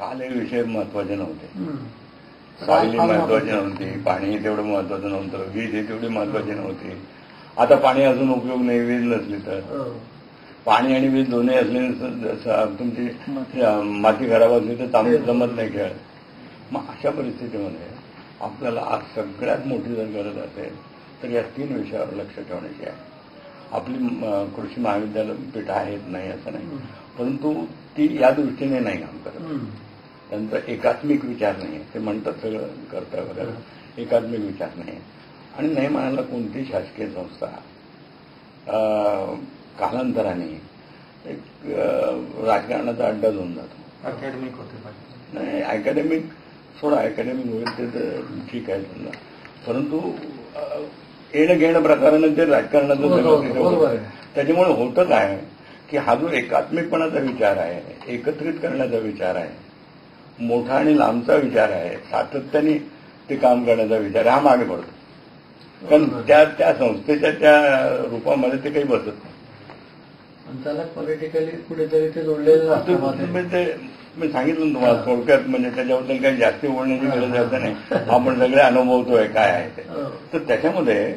काल हे विषय महत्त्वाचे नव्हते. आज महत्वाची नव्हती. पाणी तेवढं महत्वाचं नव्हतं वीज हे तेवढी महत्वाची नव्हती. आता पाणी अजून उपयोग नाही वीज नसली तर. हो. पाणी आणि वीज दोन्ही असले तुमची माती. खराब असली तर चांगली जमत नाही खेळ. मग अशा परिस्थितीमध्ये आपल्याला आज सगळ्यात मोठी जर गरज असेल तर या तीन विषयावर लक्ष ठेवण्याची आहे. आपली कृषी महाविद्यालय पीठ आहेत नाही असं नाही. परंतु ती या दृष्टीने नाही काम करत. त्यांचा एकात्मिक विचार नाही. ते म्हणतात सगळं करता वगैरे. एकात्मिक विचार नाही. आणि नाही म्हणायला कोणती शासकीय संस्था? कालांतराने एक राजकारणाचा अड्डा होऊन जातो. अकॅडमिक होते नाही अकॅडमिक सोडा अकॅडमिक होईल ते तर ठीक आहे. समजा परंतु येणं घेणं प्रकारानं ते राजकारणाचं होतं. आहे. त्याच्यामुळे होतं काय? की हा जो एकात्मिकपणाचा विचार आहे एकत्रित करण्याचा विचार आहे मोठा आणि लांबचा विचार आहे. सातत्याने ते काम करण्याचा विचार हा मागे पडतो. कारण त्या त्या संस्थेच्या त्या रूपामध्ये ते काही बसत नाही. त्याला पॉलिटिकली कुठेतरी ते जोडलेलं असतं मी सांगितलं तुम्हाला थोडक्यात म्हणजे त्याच्याबद्दल काही जास्ती बोलण्याची गरज असं नाही. आपण सगळे अनुभवतोय काय आहे ते. हो. तर त्याच्यामध्ये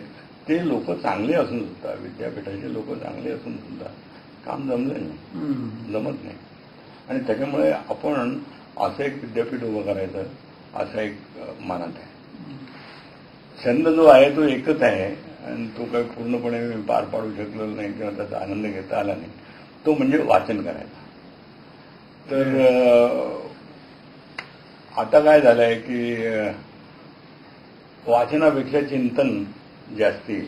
ते लोक चांगले असून सुद्धा विद्यापीठाचे लोक चांगले असून सुद्धा काम जमलं नाही. जमत नाही. आणि त्याच्यामुळे आपण असं एक विद्यापीठ उभं करायचं असं एक मानत मनात आहे. छंद जो आहे तो एकच आहे आणि तो काही पूर्णपणे मी पार पाडू शकलो नाही किंवा त्याचा आनंद घेता आला नाही. तो म्हणजे वाचन करायचा. तर आता काय झालंय की वाचनापेक्षा चिंतन जास्ती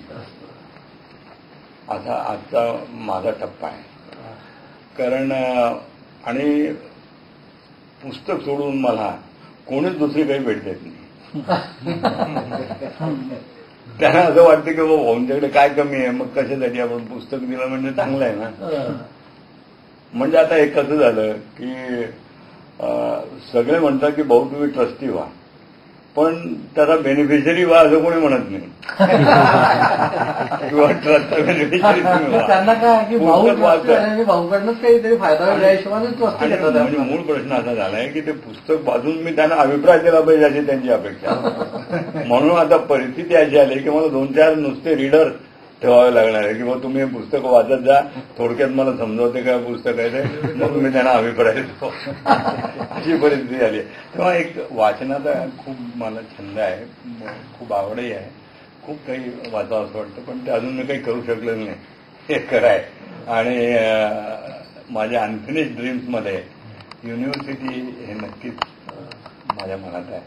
असा आजचा माझा टप्पा आहे. कारण आणि पुस्तक सोडून मला कोणीच दुसरी काही भेट देत नाही. त्यांना असं वाटतं की बाबा भाऊंच्याकडे काय कमी आहे? मग कशासाठी आपण पुस्तक दिलं? म्हणजे चांगलं आहे ना. म्हणजे आता हे कसं झालं की सगळे म्हणतात की भाऊ तुम्ही ट्रस्टी व्हा. पण त्याचा बेनिफिशरी व्हा असं कोणी म्हणत नाही. किंवा ट्रस्टचा बेनिफिशरी त्यांना काय भाऊकडनंच काहीतरी फायदा म्हणजे. मूळ प्रश्न असा झालाय की ते पुस्तक वाचून मी त्यांना अभिप्राय दिला पाहिजे अशी त्यांची अपेक्षा. म्हणून आता परिस्थिती अशी आली की मला दोन चार नुसते रीडर ठेवावे लागणार आहे. की बाबा तुम्ही पुस्तक वाचत जा. थोडक्यात मला समजवते काय पुस्तक आहे ते. मग मी त्यांना अभिप्राय देतो. अशी परिस्थिती आली आहे तेव्हा एक वाचनाचा खूप मला छंद आहे. खूप आवडही आहे. खूप काही वाचावं असं वाटतं. पण ते अजून मी काही करू शकलेलं नाही. हे कराय आणि माझ्या अनफिनिश ड्रीम्समध्ये युनिव्हर्सिटी हे नक्कीच माझ्या मनात आहे.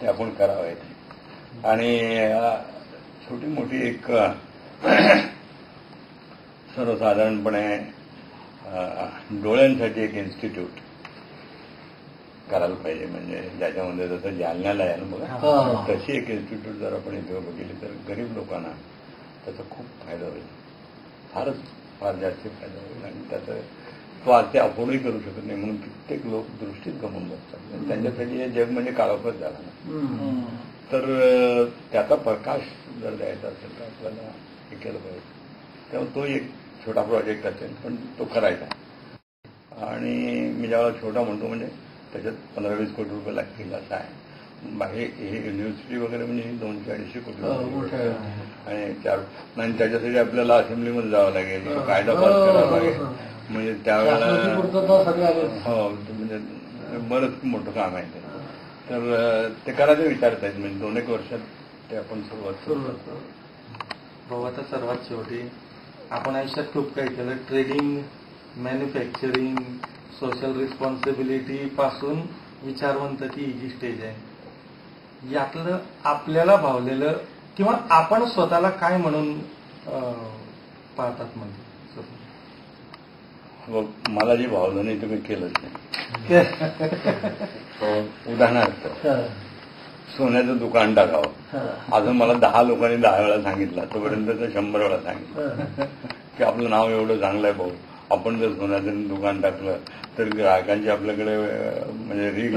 ते आपण करावेत आणि छोटी मोठी एक सर्वसाधारणपणे डोळ्यांसाठी एक इन्स्टिट्यूट करायला पाहिजे म्हणजे ज्याच्यामध्ये जसं जालन्याला आहे ना. बघा तशी एक इन्स्टिट्यूट जर आपण इथे केली तर गरीब लोकांना त्याचा खूप फायदा होईल फारच फार जास्त फायदा होईल आणि त्याचं तो आज ते अफोर्डही करू शकत नाही म्हणून कित्येक लोक दृष्टीत गमून बसतात आणि त्यांच्यासाठी हे जग म्हणजे काळोखच झाला ना. तर त्याचा प्रकाश जर द्यायचा असेल तर आपल्याला हे केलं पाहिजे. तेव्हा तो एक छोटा प्रोजेक्ट असेल पण तो करायचा आणि मी ज्यावेळेला छोटा म्हणतो म्हणजे त्याच्यात पंधरा वीस कोटी रुपये लागतील असं आहे. हे युनिव्हर्सिटी वगैरे म्हणजे दोनशे अडीचशे कोटी हो. आणि चार नाही त्याच्यासाठी आपल्याला असेंब्लीमध्ये जावं लागेल. तो कायदा हो, पास करावा हो, लागेल हो. म्हणजे त्यावेळेला. हो म्हणजे बरंच मोठं काम आहे ते. तर ते करायचं विचारत आहेत. म्हणजे दोन एक वर्षात ते आपण सुरुवात करू सुरुवात करू. भाऊ आता सर्वात शेवटी आपण आयुष्यात खूप काही केलं. ट्रेडिंग मॅन्युफॅक्चरिंग सोशल रिस्पॉन्सिबिलिटी पासून विचारवंताची ही जी स्टेज आहे. यातलं आपल्याला भावलेलं किंवा आपण स्वतःला काय म्हणून पाहतात म्हणजे? बघ, मला जी भावना नाही तुम्ही केलंच नाही. हो, उदाहरणार्थ हं. सोन्याचं दुकान टाकावं. अजून मला दहा लोकांनी दहा वेळा सांगितलं. आतापर्यंत तर शंभर वेळा सांगितलं. की आपलं नाव एवढं चांगलं आहे भाऊ. आपण जर सोन्याचं दुकान टाकलं तर ग्राहकांची आपल्याकडे म्हणजे रीड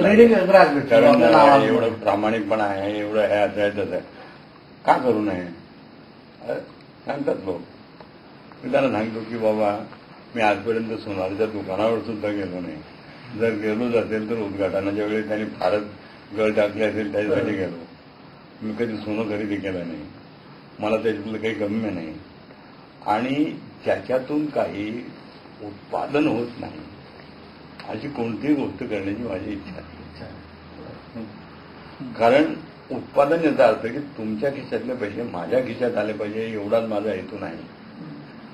कारण. एवढं प्रामाणिकपणा आहे एवढं हे असं आहे तसं आहे. का करू नये? सांगतात लोक मी त्यांना सांगतो की बाबा मी आजपर्यंत सोनारच्या दुकानावर सुद्धा गेलो नाही. जर गेलोच असेल तर उद्घाटनाच्या वेळी त्यांनी फारच गळ टाकली असेल त्याच्यासाठी गेलो. मी कधी सोनं खरेदी केलं नाही. मला त्याच्यातलं काही गम्य नाही. आणि त्याच्यातून काही उत्पादन होत नाही. अशी कोणतीही गोष्ट करण्याची माझी इच्छा कारण उत्पादन याचा अर्थ की तुमच्या खिशातले पैसे माझ्या खिशात आले पाहिजे एवढाच माझा हेतू नाही.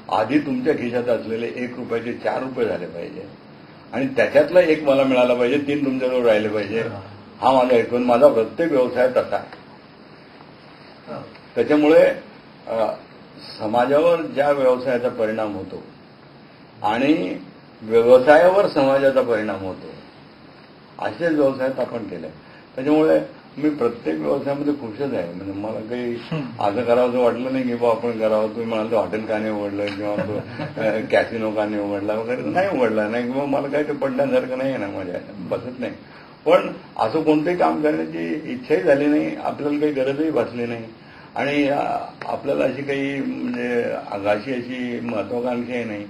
आधी तुमच्या खिशात असलेले एक रुपयाचे चार रुपये झाले पाहिजे. आणि त्याच्यातला एक मला मिळाला पाहिजे तीन तुमच्याजवळ राहिले पाहिजे. हा माझा हेतू माझा प्रत्येक व्यवसाय तसा आहे. त्याच्यामुळे समाजावर ज्या व्यवसायाचा परिणाम होतो आणि व्यवसायावर समाजाचा परिणाम होतो असेच व्यवसायात आपण केले त्याच्यामुळे मी प्रत्येक व्यवसायामध्ये खुशच आहे. म्हणजे मला काही असं करावं वाटलं नाही की बा आपण करावं. तुम्ही म्हणाल हॉटेल का नाही उघडलं किंवा कॅसिनो का नाही उघडला वगैरे नाही उघडला. नाही किंवा मला काही ते पडण्यासारखं नाही आहे ना माझ्या. बसत नाही. पण असं कोणतंही काम करण्याची इच्छाही झाली नाही आपल्याला काही गरजही भासली नाही. आणि आपल्याला अशी काही म्हणजे आगाशी अशी महत्वाकांक्षाही नाही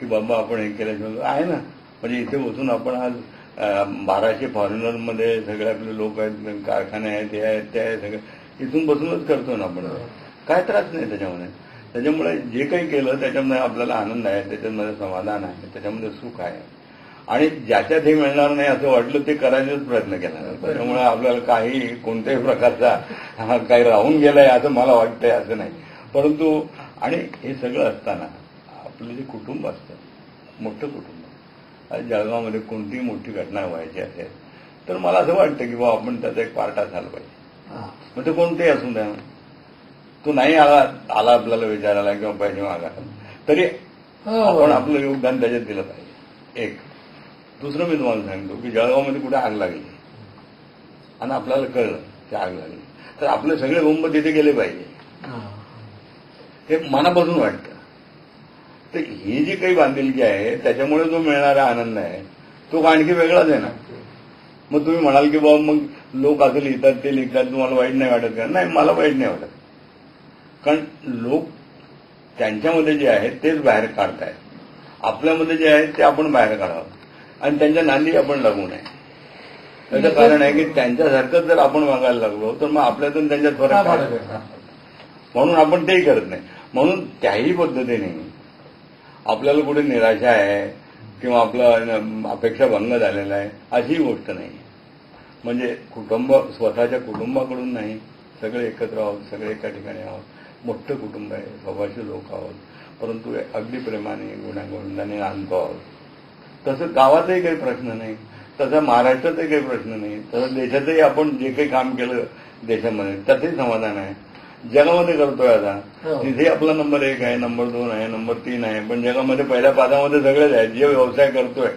की बाबा आपण हे केल्याशिवाय आहे ना. म्हणजे इथे बसून आपण आज बाराशे बाराशे फॉरेनरमध्ये सगळे आपले लोक आहेत कारखाने आहेत हे आहेत ते आहेत सगळे. इथून बसूनच करतो ना आपण. काय त्रास नाही त्याच्यामध्ये. त्याच्यामुळे जे काही केलं त्याच्यामध्ये आपल्याला आनंद आहे त्याच्यामध्ये समाधान आहे त्याच्यामध्ये सुख आहे. आणि ज्याच्यात हे मिळणार नाही असं वाटलं ते करायचाच प्रयत्न केला. त्याच्यामुळे आपल्याला काही कोणत्याही प्रकारचा काही राहून गेलाय असं मला वाटतंय असं नाही. परंतु आणि हे सगळं असताना आपलं जे कुटुंब असतं मोठं कुटुंब आज जळगावमध्ये कोणतीही मोठी घटना व्हायची असेल तर मला असं वाटतं की बाबा आपण त्याचा एक पार्ट असायला पाहिजे. मग ते कोणतेही असू द्या. तो नाही आला आला आपल्याला विचारायला किंवा पैसे मागायला. तरी हो. आपण आपलं योगदान त्याच्यात दिलं पाहिजे. एक. दुसरं मी तुम्हाला सांगतो की जळगावमध्ये कुठे आग लागली. आणि आपल्याला कळलं की आग लागली. तर आपले सगळे कुंभ तिथे गेले पाहिजे. हे. मनापासून वाटतं. तर ही जी काही बांधिलकी आहे त्याच्यामुळे जो मिळणारा आनंद आहे तो आणखी वेगळाच आहे ना. मग तुम्ही म्हणाल की बाबा मग लोक असं लिहितात ते लिहितात तुम्हाला वाईट नाही वाटत का? नाही मला वाईट नाही वाटत. कारण लोक त्यांच्यामध्ये जे आहे तेच बाहेर काढतायत. आपल्यामध्ये जे आहे ते आपण बाहेर काढावं. आणि त्यांच्या नांदी आपण लागू नये. त्याचं कारण आहे की त्यांच्यासारखंच जर आपण वागायला लागलो तर मग आपल्यातून त्यांच्यात फरक. म्हणून आपण तेही करत नाही. म्हणून त्याही पद्धतीने आपल्याला कुठे निराशा आहे किंवा आपला अपेक्षा भंग झालेला आहे अशी गोष्ट नाही. म्हणजे कुटुंब स्वतःच्या कुटुंबाकडून नाही. सगळे एकत्र आहोत सगळे एका ठिकाणी आहोत. मोठं कुटुंब आहे सव्वाशे लोक आहोत. परंतु अगदी प्रेमाने गुणागोविंदाने आणतो आहोत. तसं गावातही काही प्रश्न नाही. तसं महाराष्ट्रातही काही प्रश्न नाही. तसं देशातही आपण जे काही काम केलं देशामध्ये त्याचंही समाधान आहे. जगामध्ये करतोय आता. हो. तिथे आपला नंबर एक आहे नंबर दोन आहे नंबर तीन आहे. पण जगामध्ये पहिल्या पादामध्ये सगळेच आहेत. जे व्यवसाय करतोय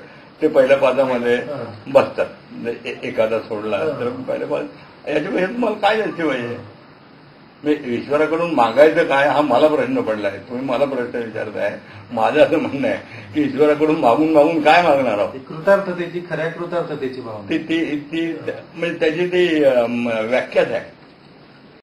ते पहिल्या पादामध्ये. बसतात. म्हणजे एखादा सोडला. तर पहिल्या पाद याच्यापेक्षा तुम्हाला काय जायचे पाहिजे? म्हणजे ईश्वराकडून मागायचं काय हा मला प्रश्न पडलाय तुम्ही मला प्रश्न विचारताय. माझं असं म्हणणं आहे की ईश्वराकडून मागून मागून काय मागणार आहोत? कृतार्थतेची खऱ्या कृतार्थतेची भावना ती ती म्हणजे त्याची ती व्याख्याच आहे.